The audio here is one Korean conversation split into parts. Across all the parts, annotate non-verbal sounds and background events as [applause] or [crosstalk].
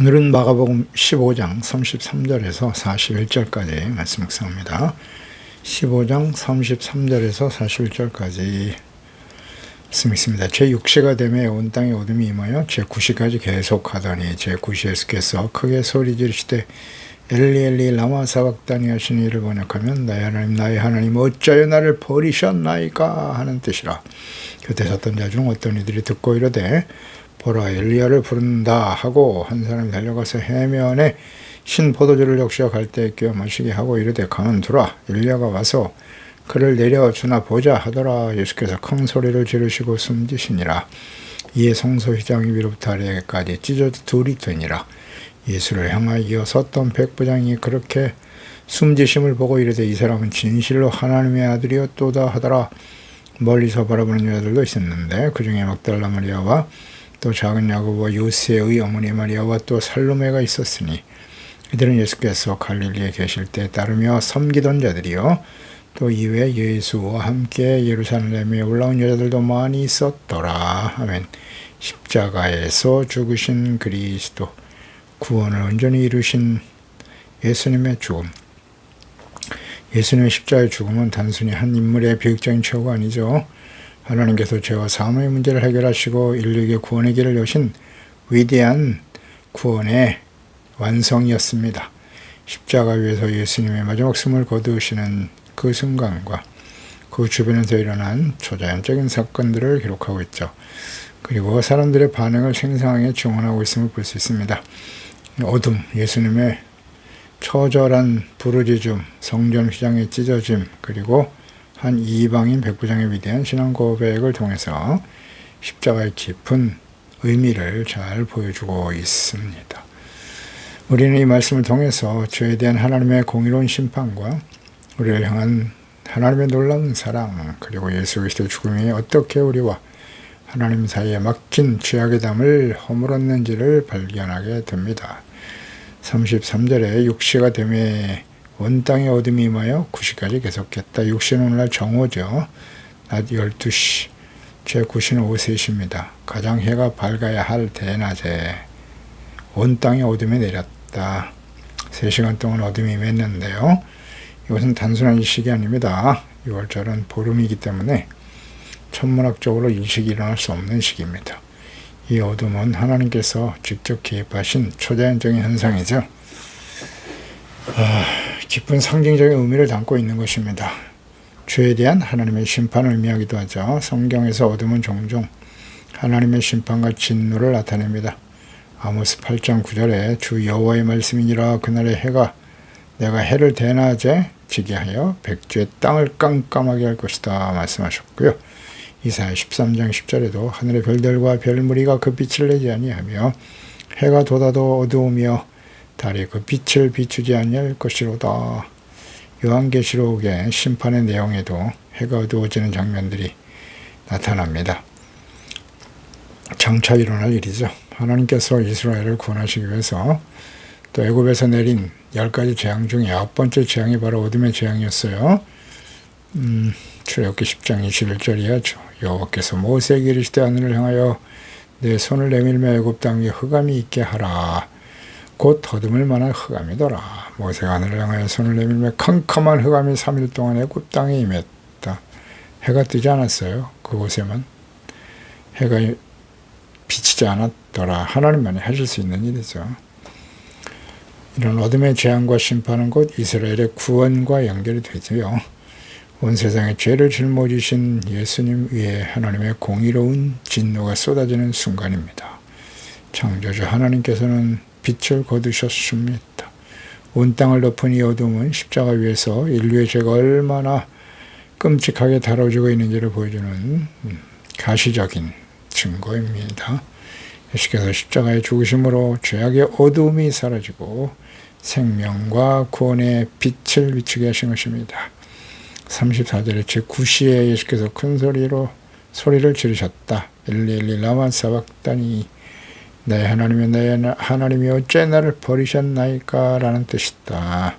오늘은 마가복음 15장 33절에서 41절까지 말씀 묵상합니다. 15장 33절에서 41절까지 말씀 있습니다. 제6시가 되매 온 땅에 어둠이 임하여 제9시까지 계속하더니 제9시에서께서 크게 소리 지르시되 엘리 엘리 라마 사박다니 하시는 이를 번역하면 나의 하나님 나의 하나님 어찌하여 나를 버리셨나이까 하는 뜻이라 곁에 섰던 자 중 어떤 이들이 듣고 이르되 보라 엘리야를 부른다 하고 한 사람이 달려가서 해면에 신 포도주를 역시와 갈대에 끼워 마시게 하고 이르되 가만두라. 엘리야가 와서 그를 내려주나 보자 하더라. 예수께서 큰 소리를 지르시고 숨지시니라. 이에 성소 휘장이 위로부터 아래까지 찢어 둘이 되니라. 예수를 향하여 섰던 백부장이 그렇게 숨지심을 보고 이르되 이 사람은 진실로 하나님의 아들이었도다 하더라. 멀리서 바라보는 여자들도 있었는데 그 중에 막달라 마리아와 또 작은 야고보와 요새의 어머니 마리아와 또 살로메가 있었으니 이들은 예수께서 갈릴리에 계실 때 따르며 섬기던 자들이요. 또 이외 예수와 함께 예루살렘에 올라온 여자들도 많이 있었더라. 아멘. 십자가에서 죽으신 그리스도 구원을 온전히 이루신 예수님의 죽음. 예수님의 십자가의 죽음은 단순히 한 인물의 비극적인 최후가 아니죠. 하나님께서 죄와 사함의 문제를 해결하시고 인류에게 구원의 길을 여신 위대한 구원의 완성이었습니다. 십자가 위에서 예수님의 마지막 숨을 거두시는 그 순간과 그 주변에서 일어난 초자연적인 사건들을 기록하고 있죠. 그리고 사람들의 반응을 생생하게 증언하고 있음을 볼 수 있습니다. 어둠, 예수님의 처절한 부르짖음, 성전 휘장의 찢어짐, 그리고 한 이방인 백부장의 위대한 신앙 고백을 통해서 십자가의 깊은 의미를 잘 보여주고 있습니다. 우리는 이 말씀을 통해서 죄에 대한 하나님의 공의로운 심판과 우리를 향한 하나님의 놀라운 사랑 그리고 예수 그리스도의 죽음이 어떻게 우리와 하나님 사이에 막힌 죄악의 담을 허물었는지를 발견하게 됩니다. 33절에 육시가 되매 온 땅에 어둠이 임하여 9시까지 계속했다. 육시는 오늘날 정오죠. 낮 12시. 제 9시는 오후 3시입니다. 가장 해가 밝아야 할 대낮에 온 땅에 어둠이 내렸다. 3시간 동안 어둠이 임했는데요. 이것은 단순한 일식이 아닙니다. 6월절은 보름이기 때문에 천문학적으로 일식이 일어날 수 없는 시기입니다. 이 어둠은 하나님께서 직접 개입하신 초자연적인 현상이죠. 아, 깊은 상징적인 의미를 담고 있는 것입니다. 죄에 대한 하나님의 심판을 의미하기도 하죠. 성경에서 어둠은 종종 하나님의 심판과 진노를 나타냅니다. 아모스 8장 9절에 주 여호와의 말씀이니라 그날의 해가 내가 해를 대낮에 지게 하여 백주의 땅을 깜깜하게 할 것이다 말씀하셨고요. 이사야 13장 10절에도 하늘의 별들과 별무리가 그 빛을 내지 아니하며 해가 돋아도 어두우며 달이 그 빛을 비추지 아니할 것이로다. 요한계시록의 심판의 내용에도 해가 어두워지는 장면들이 나타납니다. 장차 일어날 일이죠. 하나님께서 이스라엘을 구원하시기 위해서 또 애굽에서 내린 열 가지 재앙 중에 아홉 번째 재앙이 바로 어둠의 재앙이었어요. 음, 출애굽기 10장 21절이야죠. 여호와께서 모세에게 이르시되 하늘을 향하여 내 손을 내밀며 애굽 땅 위에 흑암이 있게 하라. 곧 더듬을 만한 흑암이더라. 모세가 하늘을 향하여 손을 내밀며 캄캄한 흑암이 3일 동안 애굽 땅에 임했다. 해가 뜨지 않았어요. 그곳에만. 해가 비치지 않았더라. 하나님만이 하실 수 있는 일이죠. 이런 어둠의 재앙과 심판은 곧 이스라엘의 구원과 연결이 되지요. 온 세상에 죄를 짊어지신 예수님 위에 하나님의 공의로운 진노가 쏟아지는 순간입니다. 창조주 하나님께서는 빛을 거두셨습니다. 온 땅을 덮은 이 어둠은 십자가 위에서 인류의 죄가 얼마나 끔찍하게 다뤄지고 있는지를 보여주는 가시적인 증거입니다. 예수께서 십자가의 죽으심으로 죄악의 어둠이 사라지고 생명과 구원의 빛을 비추게 하신 것입니다. 34절에 제9시에 예수께서 큰 소리로 소리를 지르셨다. 엘리엘리 라마 사박다니 나의 하나님이 나의 하나님이 어째 나를 버리셨나이까 라는 뜻이다.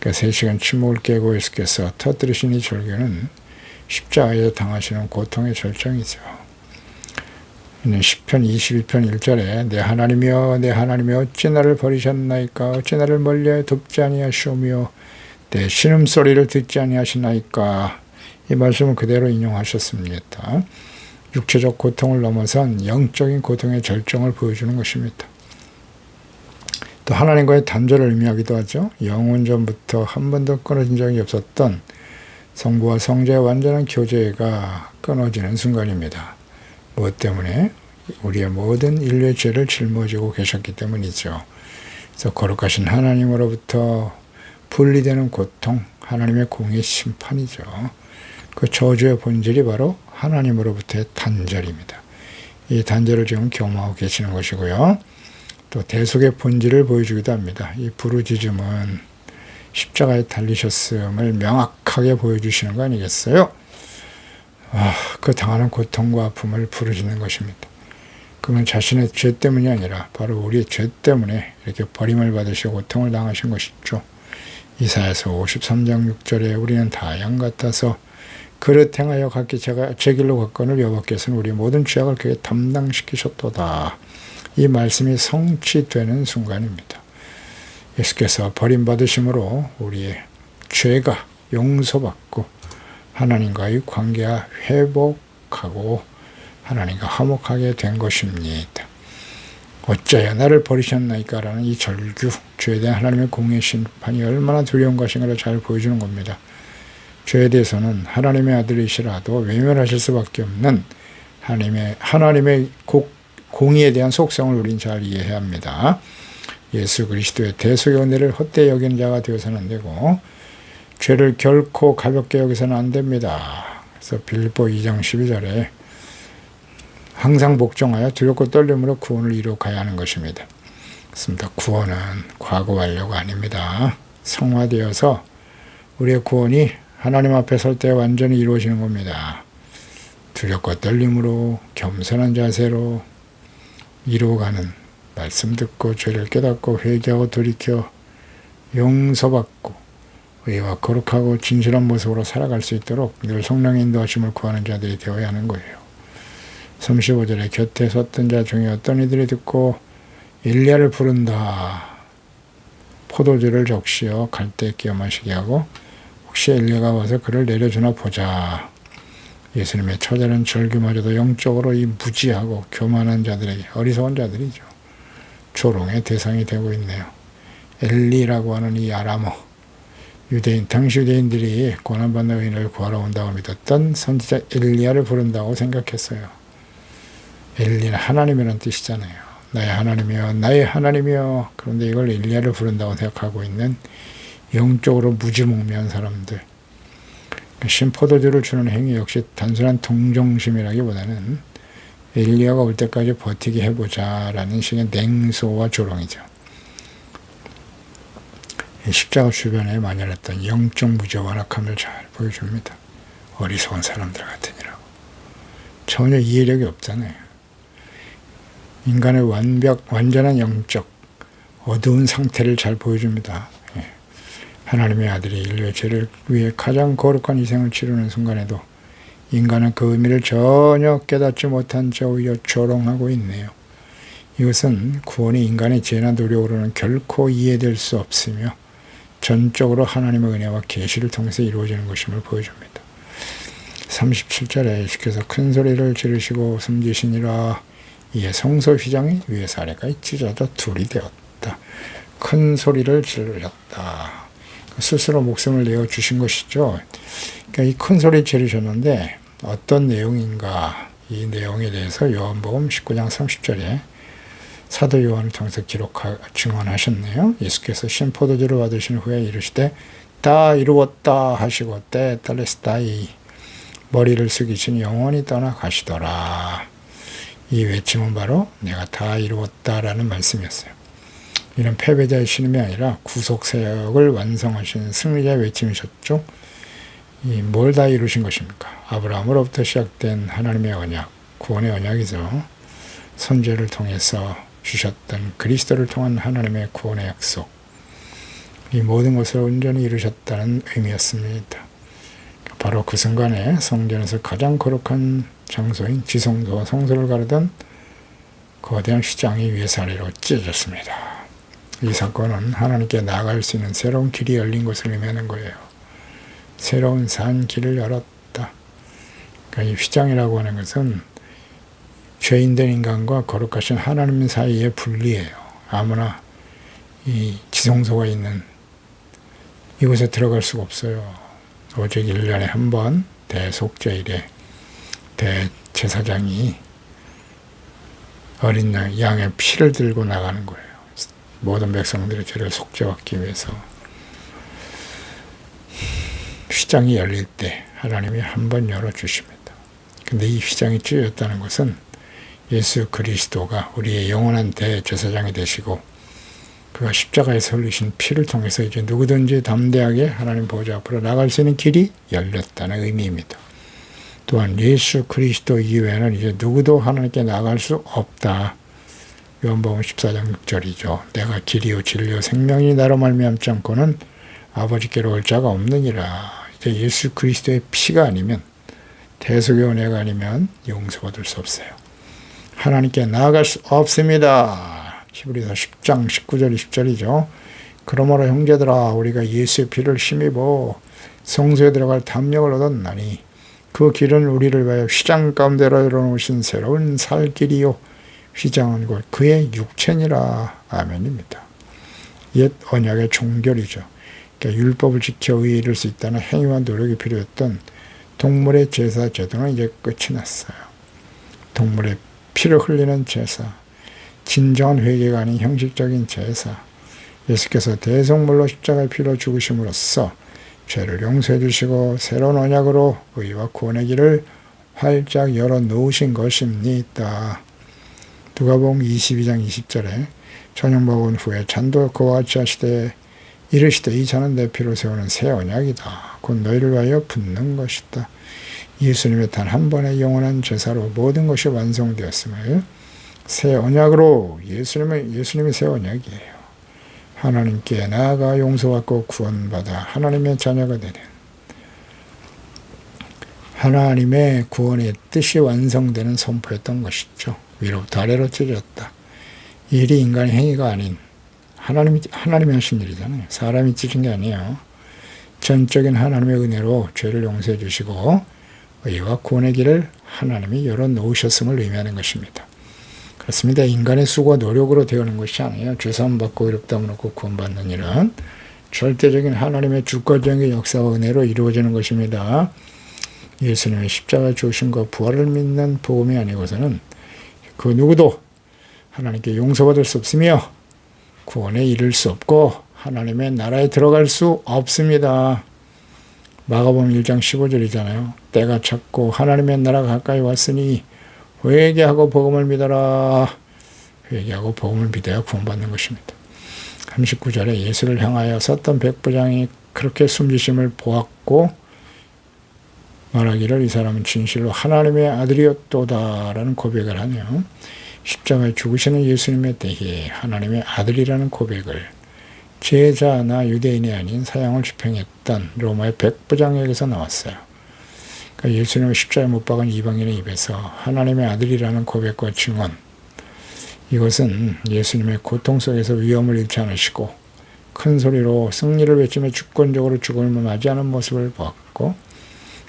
그러니까 3시간 침묵을 깨고 예수께서 터뜨리신 이 절규는 십자가에서 당하시는 고통의 절정이죠. 이는 10편 22편 1절에 내 하나님이여 내 하나님이여 어찌 나를 버리셨나이까 어찌 나를 멀리하여 돕지 아니하시오며 내 신음소리를 듣지 아니하시나이까 이 말씀을 그대로 인용하셨습니다. 육체적 고통을 넘어선 영적인 고통의 절정을 보여주는 것입니다. 또 하나님과의 단절을 의미하기도 하죠. 영원 전부터 한 번도 끊어진 적이 없었던 성부와 성자의 완전한 교제가 끊어지는 순간입니다. 무엇 때문에? 우리의 모든 인류의 죄를 짊어지고 계셨기 때문이죠. 그래서 거룩하신 하나님으로부터 분리되는 고통, 하나님의 공의 심판이죠. 그 저주의 본질이 바로 하나님으로부터의 단절입니다. 이 단절을 지금 경험하고 계시는 것이고요. 또 대속의 본질을 보여주기도 합니다. 이 부르짖음은 십자가에 달리셨음을 명확하게 보여주시는 거 아니겠어요? 아, 그 당하는 고통과 아픔을 부르짖는 것입니다. 그건 자신의 죄 때문이 아니라 바로 우리의 죄 때문에 이렇게 버림을 받으시고 고통을 당하신 것이죠. 이사야서 53장 6절에 우리는 다 양 같아서 그릇 행하여 각기 제가 제 길로 갔거늘 여호와께서는 우리 모든 죄악을 그에게 담당시키셨도다. 이 말씀이 성취되는 순간입니다. 예수께서 버림받으심으로 우리의 죄가 용서받고 하나님과의 관계가 회복하고 하나님과 화목하게 된 것입니다. 어찌하여 나를 버리셨나이까라는 이 절규, 죄에 대한 하나님의 공의 심판이 얼마나 두려운 것인가를 잘 보여주는 겁니다. 죄에 대해서는 하나님의 아들이시라도 외면하실 수밖에 없는 하나님의 하나님의 곡, 공의에 대한 속성을 우린 잘 이해해야 합니다. 예수 그리스도의 대속의 은혜를 헛되이 여긴 자가 되어서는 안 되고 죄를 결코 가볍게 여기서는 안 됩니다. 그래서 빌립보 2장 12절에 항상 복종하여 두렵고 떨림으로 구원을 이루어 가야 하는 것입니다. 그렇습니다. 구원은 과거 완료가 아닙니다. 성화되어서 우리의 구원이 하나님 앞에 설 때 완전히 이루어지는 겁니다. 두렵고 떨림으로 겸손한 자세로 이루어가는 말씀 듣고 죄를 깨닫고 회개하고 돌이켜 용서받고 의와 거룩하고 진실한 모습으로 살아갈 수 있도록 늘 성령의 인도하심을 구하는 자들이 되어야 하는 거예요. 35절에 곁에 섰던 자 중에 어떤 이들이 듣고 엘리야를 부른다. 포도주를 적시어 갈대 끼어 마시게 하고 혹시 엘리야가 와서 그를 내려주나 보자. 예수님의 처자는 절규마저도 영적으로 이 무지하고 교만한 자들에게 어리석은 자들이죠. 조롱의 대상이 되고 있네요. 엘리라고 하는 이 아람어 유대인 당시 유대인들이 고난받는 의인을 구하러 온다고 믿었던 선지자 엘리야를 부른다고 생각했어요. 엘리는 하나님이라는 뜻이잖아요. 나의 하나님이여 나의 하나님이여 그런데 이걸 엘리야를 부른다고 생각하고 있는 영적으로 무지몽매한 사람들 신포도주를 주는 행위 역시 단순한 동정심이라기보다는 엘리야가 올 때까지 버티게 해보자라는 식의 냉소와 조롱이죠. 십자가 주변에 만연했던 영적 무지와 완악함을 잘 보여줍니다. 어리석은 사람들 같으니라고. 전혀 이해력이 없잖아요. 인간의 완벽, 완전한 영적, 어두운 상태를 잘 보여줍니다. 예. 하나님의 아들이 인류의 죄를 위해 가장 거룩한 희생을 치르는 순간에도 인간은 그 의미를 전혀 깨닫지 못한 채 오히려 조롱하고 있네요. 이것은 구원이 인간의 죄나 노력으로는 결코 이해될 수 없으며 전적으로 하나님의 은혜와 계시를 통해서 이루어지는 것임을 보여줍니다. 37절에 예수께서 큰 소리를 지르시고 숨지시니라 이에 성소 휘장이 위에서 아래까지 찢어져 둘이 되었다. 큰 소리를 지르셨다. 스스로 목숨을 내어 주신 것이죠. 그러니까 이 큰 소리 지르셨는데 어떤 내용인가 이 내용에 대해서 요한복음 19장 30절에 사도 요한을 통해서 기록하 증언하셨네요. 예수께서 신포도주를 받으신 후에 이르시되 다 이루었다 하시고 때 달레스다이 머리를 숙이신 영원히 떠나가시더라. 이 외침은 바로 내가 다 이루었다라는 말씀이었어요. 이는 패배자의 신임이 아니라 구속세역을 완성하신 승리자의 외침이셨죠. 뭘다 이루신 것입니까? 아브라함으로부터 시작된 하나님의 언약, 구원의 언약이죠. 선제를 통해서 주셨던 그리스도를 통한 하나님의 구원의 약속, 이 모든 것을 온전히 이루셨다는 의미였습니다. 바로 그 순간에 성전에서 가장 거룩한 장소인 지성소와 성소를 가르던 거대한 휘장이 위에사리로 찢어졌습니다. 이 사건은 하나님께 나아갈 수 있는 새로운 길이 열린 것을 의미하는 거예요. 새로운 산 길을 열었다. 그러니까 이 휘장이라고 하는 것은 죄인된 인간과 거룩하신 하나님 사이의 분리예요. 아무나 이 지성소가 있는 이곳에 들어갈 수가 없어요. 오직 1년에 한 번 대속죄일에 대제사장이 어린 양, 양의 피를 들고 나가는 거예요. 모든 백성들의 죄를 속죄받기 위해서 휘장이 열릴 때 하나님이 한 번 열어주십니다. 근데 이 휘장이 찢어졌다는 것은 예수 그리스도가 우리의 영원한 대제사장이 되시고 그가 십자가에서 흘리신 피를 통해서 이제 누구든지 담대하게 하나님 보좌 앞으로 나갈 수 있는 길이 열렸다는 의미입니다. 또한 예수 그리스도 이외에는 이제 누구도 하나님께 나갈 수 없다. 요한복음 14장 6절이죠. 내가 길이요 진리요 생명이 나로 말미암지 않고는 아버지께로 올 자가 없느니라. 이제 예수 그리스도의 피가 아니면 대속의 은혜가 아니면 용서받을 수 없어요. 하나님께 나아갈 수 없습니다. 히브리서 10장 19절 20절이죠. 그러므로 형제들아 우리가 예수의 피를 힘입어 성소에 들어갈 담력을 얻었나니 그 길은 우리를 위하여 휘장 가운데로 열어놓으신 새로운 살 길이요 휘장은 곧 그의 육체니라 아멘입니다. 옛 언약의 종결이죠. 그러니까 율법을 지켜 의에 이를 수 있다는 행위와 노력이 필요했던 동물의 제사 제도는 이제 끝이 났어요. 동물의 피를 흘리는 제사, 진정한 회개가 아닌 형식적인 제사, 예수께서 대성물로 십자가의 피로 죽으심으로써 죄를 용서해 주시고 새로운 언약으로 의와 구원의 길을 활짝 열어 놓으신 것입니다. 누가복음 22장 20절에 저녁 먹은 후에 잔도 그와 같이 하시되 이르시되 이 잔은 내 피로 세우는 새 언약이다. 곧 너희를 위하여 붓는 것이다. 예수님의 단 한 번의 영원한 제사로 모든 것이 완성되었음을 새 언약으로 예수님의 예수님의 새 언약이에요. 하나님께 나아가 용서받고 구원받아 하나님의 자녀가 되는 하나님의 구원의 뜻이 완성되는 선포였던 것이죠. 위로부터 아래로 찢어졌다. 일이 인간의 행위가 아닌 하나님이 하나님이 하신 일이잖아요. 사람이 찢은 게 아니에요. 전적인 하나님의 은혜로 죄를 용서해 주시고 의와 구원의 길을 하나님이 열어 놓으셨음을 의미하는 것입니다. 그렇습니다. 인간의 수고와 노력으로 되어는 것이 아니에요. 죄사함 받고 의롭다함 얻고 구원받는 일은 절대적인 하나님의 주권적인 역사와 은혜로 이루어지는 것입니다. 예수님의 십자가 주신과 부활을 믿는 복음이 아니고서는 그 누구도 하나님께 용서받을 수 없으며 구원에 이를 수 없고 하나님의 나라에 들어갈 수 없습니다. 마가복음 1장 15절이잖아요. 때가 찼고 하나님의 나라가 가까이 왔으니 회개하고 복음을 믿어라. 회개하고 복음을 믿어야 구원받는 것입니다. 39절에 예수를 향하여 섰던 백부장이 그렇게 숨지심을 보았고 말하기를 이 사람은 진실로 하나님의 아들이었도다라는 고백을 하며 십자가에 죽으시는 예수님에 대해 하나님의 아들이라는 고백을 제자나 유대인이 아닌 사형을 집행했던 로마의 백부장에게서 나왔어요. 그러니까 예수님을 십자가에 못 박은 이방인의 입에서 하나님의 아들이라는 고백과 증언 이것은 예수님의 고통 속에서 위험을 잃지 않으시고 큰 소리로 승리를 외치며 주권적으로 죽음을 맞이하는 모습을 보았고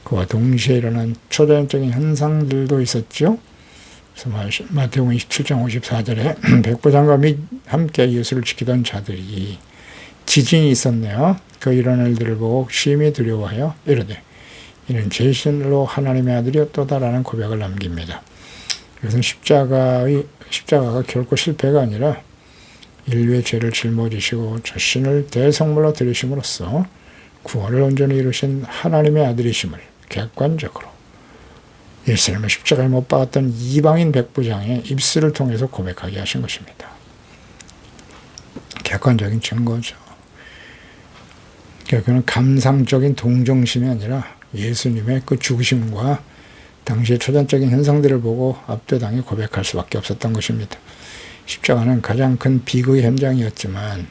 그와 동시에 일어난 초자연적인 현상들도 있었죠. 그래서 마태복음 27장 54절에 [clears throat] 백부장과 및 함께 예수를 지키던 자들이 지진이 있었네요. 그 이런 일들을 보고 심히 두려워하여 이르되 이는 제신로 하나님의 아들이었도다라는 고백을 남깁니다. 이것은 십자가의 십자가가 결코 실패가 아니라 인류의 죄를 짊어지시고 자신을 대성물로 들이심으로써 구원을 온전히 이루신 하나님의 아들이심을 객관적으로 예수님을 십자가에 못 박았던 이방인 백부장의 입술을 통해서 고백하게 하신 것입니다. 객관적인 증거죠. 그는 감상적인 동정심이 아니라 예수님의 그 죽으심과 당시의 초전적인 현상들을 보고 압도당해 고백할 수밖에 없었던 것입니다. 십자가는 가장 큰 비극의 현장이었지만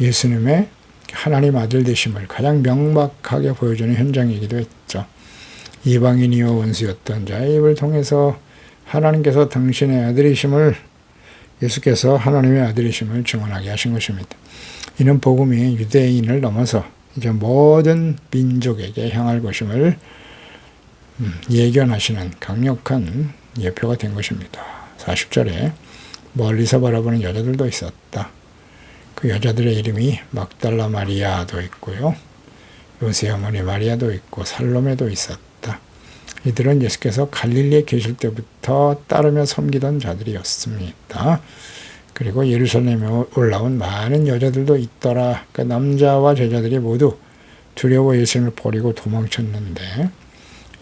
예수님의 하나님 아들 되심을 가장 명확하게 보여주는 현장이기도 했죠. 이방인이요 원수였던 자의 입을 통해서 하나님께서 당신의 아들이심을 예수께서 하나님의 아들이심을 증언하게 하신 것입니다. 이는 복음이 유대인을 넘어서 이제 모든 민족에게 향할 것임을 음, 예견하시는 강력한 예표가 된 것입니다. 40절에 멀리서 바라보는 여자들도 있었다. 그 여자들의 이름이 막달라 마리아도 있고요. 요새 어머니 마리아도 있고 살로메도 있었다. 이들은 예수께서 갈릴리에 계실 때부터 따르며 섬기던 자들이었습니다. 그리고 예루살렘에 올라온 많은 여자들도 있더라. 그 남자와 제자들이 모두 두려워 예수님을 버리고 도망쳤는데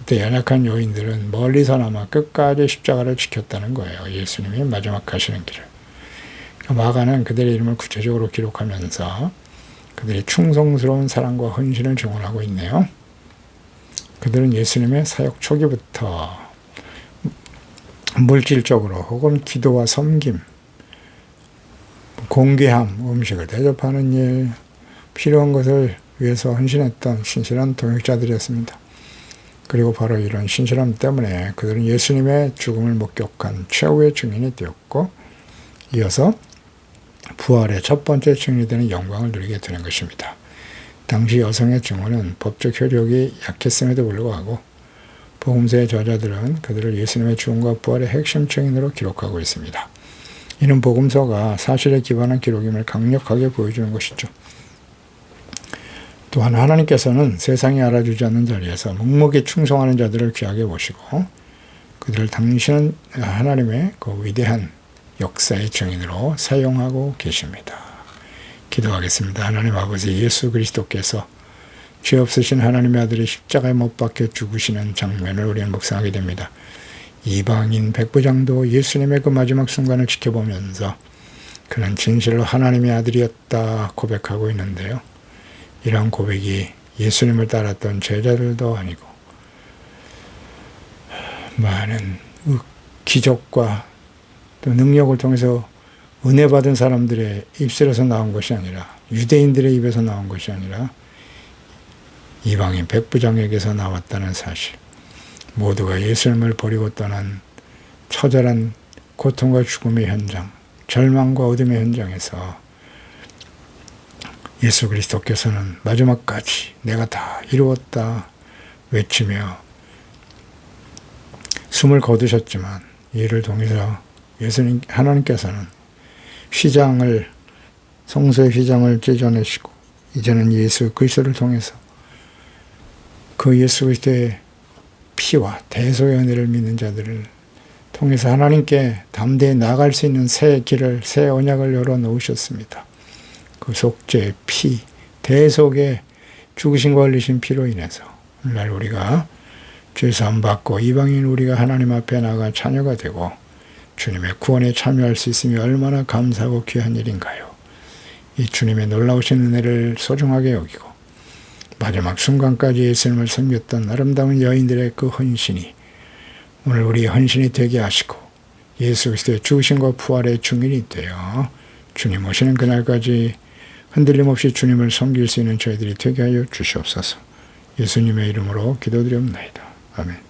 이때 연약한 여인들은 멀리서나마 끝까지 십자가를 지켰다는 거예요. 예수님이 마지막 가시는 길을. 마가는 그들의 이름을 구체적으로 기록하면서 그들이 충성스러운 사랑과 헌신을 증언하고 있네요. 그들은 예수님의 사역 초기부터 물질적으로 혹은 기도와 섬김, 공개함, 음식을 대접하는 일, 필요한 것을 위해서 헌신했던 신실한 동역자들이었습니다. 그리고 바로 이런 신실함 때문에 그들은 예수님의 죽음을 목격한 최후의 증인이 되었고 이어서 부활의 첫 번째 증인이 되는 영광을 누리게 되는 것입니다. 당시 여성의 증언은 법적 효력이 약했음에도 불구하고 복음서의 저자들은 그들을 예수님의 죽음과 부활의 핵심 증인으로 기록하고 있습니다. 이는 복음서가 사실에 기반한 기록임을 강력하게 보여주는 것이죠. 또한 하나님께서는 세상이 알아주지 않는 자리에서 묵묵히 충성하는 자들을 귀하게 보시고 그들을 당신은 하나님의 그 위대한 역사의 증인으로 사용하고 계십니다. 기도하겠습니다. 하나님 아버지 예수 그리스도께서 죄 없으신 하나님의 아들이 십자가에 못 박혀 죽으시는 장면을 우리는 묵상하게 됩니다. 이방인 백부장도 예수님의 그 마지막 순간을 지켜보면서 그는 진실로 하나님의 아들이었다 고백하고 있는데요. 이러한 고백이 예수님을 따랐던 제자들도 아니고 많은 기적과 또 능력을 통해서 은혜 받은 사람들의 입술에서 나온 것이 아니라 유대인들의 입에서 나온 것이 아니라 이방인 백부장에게서 나왔다는 사실. 모두가 예수님을 버리고 떠난 처절한 고통과 죽음의 현장, 절망과 어둠의 현장에서 예수 그리스도께서는 마지막까지 내가 다 이루었다 외치며 숨을 거두셨지만 이를 통해서 예수님 하나님께서는 휘장을 성소의 휘장을 찢어내시고 이제는 예수 그리스도를 통해서 그 예수 그리스도의 피와 대소의 은혜를 믿는 자들을 통해서 하나님께 담대히 나갈 수 있는 새 길을 새 언약을 열어 놓으셨습니다. 그 속죄의 피, 대속의 죽으신 걸리신 피로 인해서 오늘날 우리가 죄사함 받고 이방인 우리가 하나님 앞에 나가 자녀가 되고 주님의 구원에 참여할 수 있음이 얼마나 감사하고 귀한 일인가요? 이 주님의 놀라우신 은혜를 소중하게 여기고 마지막 순간까지 예수님을 섬겼던 아름다운 여인들의 그 헌신이 오늘 우리 헌신이 되게 하시고 예수 그리스도의 죽으심과 부활의 증인이 되어 주님 오시는 그날까지 흔들림 없이 주님을 섬길 수 있는 저희들이 되게 하여 주시옵소서. 예수님의 이름으로 기도드리옵나이다. 아멘.